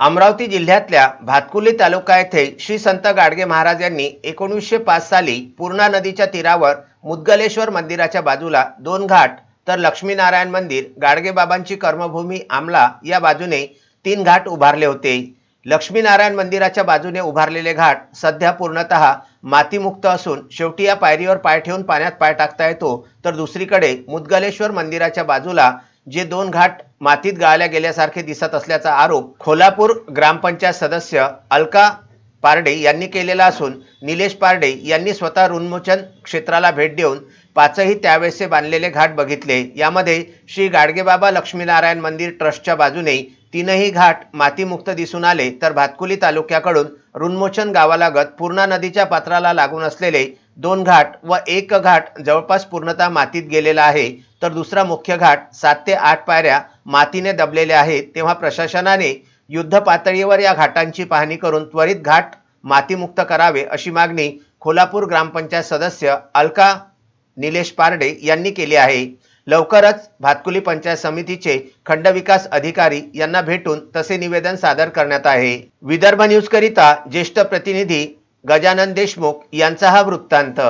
अमरावती जिल्ह्यातल्या भातकुली तालुका येथे श्री संत गाडगे महाराज यांनी एकोणीसशे पाच साली पूर्णा नदीच्या तीरावर मुद्गलेश्वर मंदिराच्या बाजूला दोन घाट तर लक्ष्मीनारायण मंदिर गाडगेबाबांची कर्मभूमी आमला या बाजूने तीन घाट उभारले होते. लक्ष्मीनारायण मंदिराच्या बाजूने उभारलेले घाट सध्या पूर्णतः मातीमुक्त असून शेवटी या पायरीवर पाय ठेवून पाण्यात पाय टाकता येतो. तर दुसरीकडे मुदगलेश्वर मंदिराच्या बाजूला जे दोन घाट मातीत गाळल्या गेल्यासारखे दिसत असल्याचा आरोप खोलापूर ग्रामपंचायत सदस्य अलका पारडे यांनी केलेला असून निलेश पारडे यांनी स्वतः रुन्मोचन क्षेत्राला भेट देऊन पाचही त्यावेळेसचे बांधलेले घाट बघितले. यामध्ये श्री गाडगेबाबा लक्ष्मीनारायण मंदिर ट्रस्टच्या बाजूने तीनही घाट मातीमुक्त दिसून आले. तर भातकुली तालुक्याकडून रुन्मोचन गावालागत पूर्णा नदीच्या पात्राला लागून असलेले दोन घाट व एक घाट जवळपास पूर्णतः मातीत गेलेला आहे. तर दुसरा मुख्य घाट सात ते आठ पायऱ्या मातीने दबलेल्या आहेत तेव्हा प्रशासनाने युद्ध पातळीवर या घाटांची पाहणी करून त्वरित घाट मातीमुक्त करावे अशी मागणी खोलापूर ग्रामपंचायत सदस्य अलका निलेश पारडे यांनी केली आहे. लवकरच भातकुली पंचायत समितीचे खंडविकास अधिकारी यांना भेटून तसे निवेदन सादर करण्यात आहे. विदर्भ न्यूजकरिता ज्येष्ठ प्रतिनिधी गजानन देशमुख यांचा हा वृत्तांत.